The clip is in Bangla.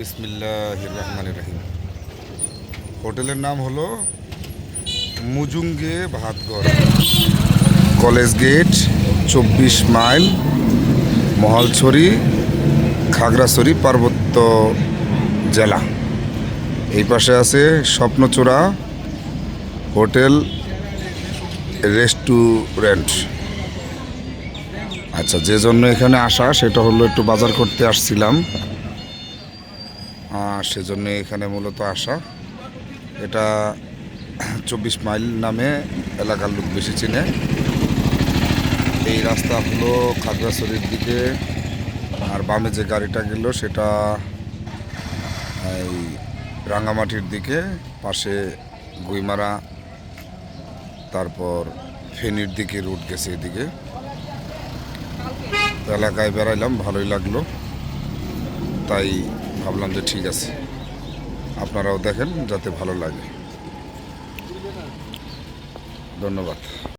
বিসমিল্লাহ রহমান রহিম হোটেলের নাম হলো মুজুঙ্গে ভাতঘর। কলেজ গেট, চব্বিশ মাইল, মহালছড়ি, খাগড়াছড়ি, পার্বত্য জেলা। এই পাশে আছে স্বপ্নচূড়া হোটেল রেস্টুরেন্ট। আচ্ছা যে জন্য এখানে আসা, সেটা হলো একটু বাজার করতে আসছিলাম। সেজন্য এখানে মূলত আসা। এটা চব্বিশ মাইল নামে এলাকার লোক বেশি চিনে। এই রাস্তা হলো খাগড়াছড়ির দিকে। আর বামে যে গাড়িটা গেল, সেটা এই রাঙামাটির দিকে, পাশে গুইমারা, তারপর ফেনীর দিকে রুট গেছে এদিকে। এলাকায় বেড়াইলাম, ভালোই লাগল। তাই ভাবলাম যে ঠিক আছে। আপনারাও দেখেন যাতে ভালো লাগে। ধন্যবাদ।